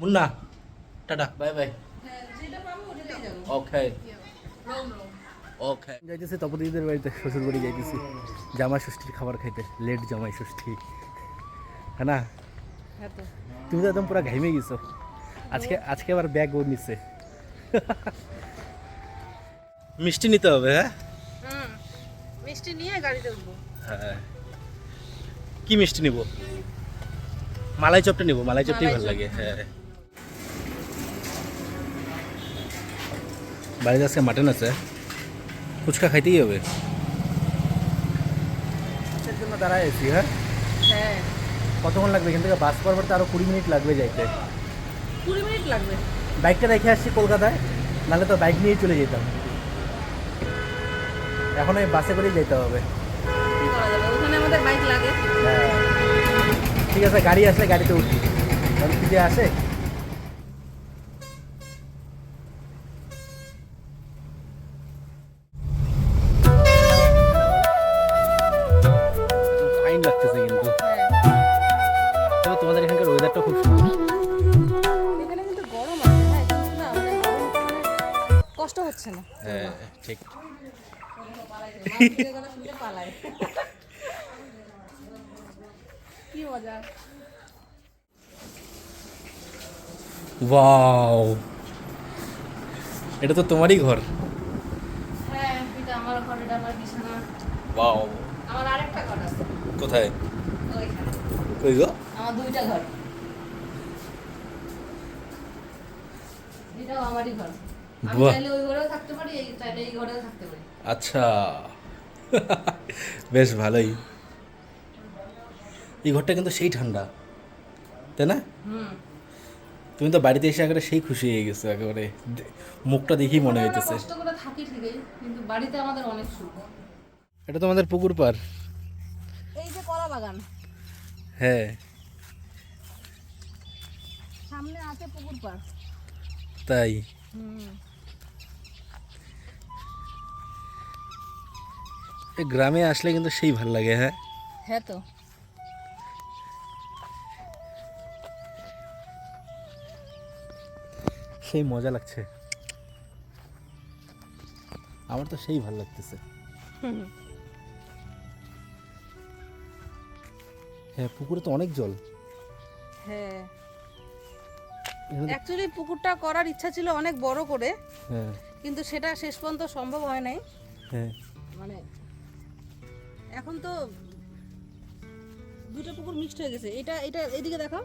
Munna tata bye by যেটা পাবো ওটাতেই ওকে রোম রোম ওকে যাইতেছি তপদিদের বাড়িতে শ্বশুর বাড়ি যাইতেছি। জামাই ষষ্ঠীর খাবার খাইতে লেট জামাই ষষ্ঠী। হ্যাঁ না? হ্যাঁ তুমি তো একদম পুরো ঘাইমে গেছো। আজকে আজকে আবার ব্যাগ ও নিচ্ছে মিষ্টি নিতে হবে হ্যাঁ? মিষ্টি নিয়ে গাড়িতে উঠবো হ্যাঁ। কি মিষ্টি নিব? মালাই চপটা নিব মালাই চপটাই ভালো লাগে হ্যাঁ। বাড়িতে আজকে মাটন আছে। ফুচকা খাইতেই হবে। জন্য দাঁড়ায় আছি হ্যাঁ? হ্যাঁ। কতক্ষণ লাগবে এখান থেকে? বাস পরবার তো আরও কুড়ি মিনিট লাগবে যাইতে। কুড়ি মিনিট লাগবে। বাইকটা রেখে আসছি কলকাতায় নাহলে তো বাইক নিয়ে চলে যেতাম। এখন এই বাসে করেই যেতে হবে। কি করা যাবে? ওখানে আমাদের বাইক লাগে। হ্যাঁ। ঠিক আছে গাড়ি আসলে গাড়িতে উঠি। গাড়ি কি আসে? তবে তোমাদের এখানকার ওয়েদারটা খুব সুন্দর। এখানে কিন্তু গরম আছে হ্যাঁ না মানে গরম মানে কষ্ট হচ্ছে না। হ্যাঁ ঠিক। মাঝদিকে গলা শুনলে পালায় কি মজা। ওয়াও। এটা তো তোমারই ঘর। হ্যাঁ এটা আমার ঘর এটা আমার বিছানা। ওয়াও। আমার আরেকটা ঘর আছে। কোথায়? কই গো? আমার দুইটা ঘর। এটাও আমারই ঘর। আমি চাইলে ওই ঘরেও থাকতে পারি এই চাইলে এই ঘরেও থাকতে পারি। আচ্ছা। বেশ ভালোই। এই ঘরটা কিন্তু সেই ঠান্ডা তাই না? তুমি তো বাড়িতে এসে একেবারে সেই খুশি হয়ে গেছো একেবারে মুখটা দেখেই মনে হইতেছে। কষ্ট করে থাকি ঠিকই কিন্তু বাড়িতে আমাদের অনেক সুখ। এটা তো আমাদের পুকুর পার এই যে কলা বাগান। হ্যাঁ সামনে আছে পুকুর পাড় তাই হুম এই গ্রামে আসলে কিন্তু সেই ভালো লাগে হ্যাঁ হ্যাঁ তো সেই মজা লাগছে আমার তো সেই ভালো লাগতেছে হ্যাঁ পুকুরে তো অনেক জল। হ্যাঁ। অ্যাকচুয়ালি পুকুরটা করার ইচ্ছা ছিল অনেক বড় করে হ্যাঁ। কিন্তু সেটা শেষ পর্যন্ত সম্ভব হয় নাই। হ্যাঁ। মানে এখন তো দুটো পুকুর মিক্সড হয়ে গেছে। এটা এটা এদিকে দেখো।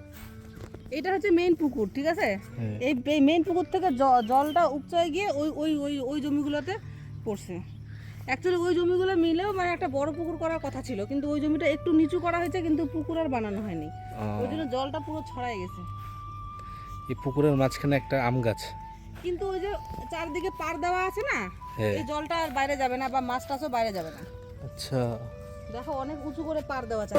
এটা হচ্ছে মেইন পুকুর ঠিক আছে? হ্যাঁ। এই মেইন পুকুর থেকে জলটা উপচয়ে গিয়ে ওই ওই ওই ওই জমিগুলোতে পড়ছে। অ্যাকচুয়ালি ওই জমিগুলো মিলেও মানে একটা বড় পুকুর করার কথা ছিল কিন্তু ওই জমিটা একটু নিচু করা হয়েছে কিন্তু পুকুর আর বানানো হয়নি। ওই জন্য জলটা পুরো ছড়াই গেছে। এই পুকুরের মাঝখানে একটা আম গাছ। কিন্তু ওই যে চারদিকে পার দেওয়া আছে না হ্যাঁ। এই জলটা আর বাইরে যাবে না বা মাছ টাছও বাইরে যাবে না। আচ্ছা। দেখো অনেক উঁচু করে পার দেওয়া আছে।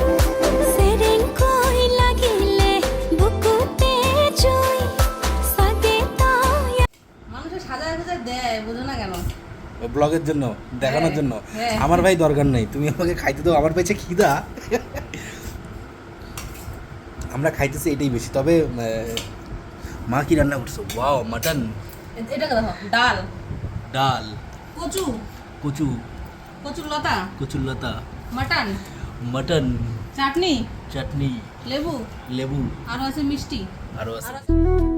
সেরেন কই লাগিলে বুকুতে জুই সাদে তাই মানুষের সাজায় সাজায় দেয় বুঝো না কেন? ব্লগের জন্য দেখানোর হ্যাঁ, জন্য। হ্যাঁ। আমার ভাই দরকার নেই তুমি আমাকে খাইতে দাও আমার পেয়েছে খিদা। আমরা খাইতেছি এটাই বেশি তবে মা কি রান্না করছ? Wow mutton. এটা দেখো ডাল। ডাল। কচু। কচু। কচুর লতা। কচুর লতা। মাটন। মটন। চাটনি। চাটনি। লেবু। লেবু। আরও আছে মিষ্টি। আরও আছে।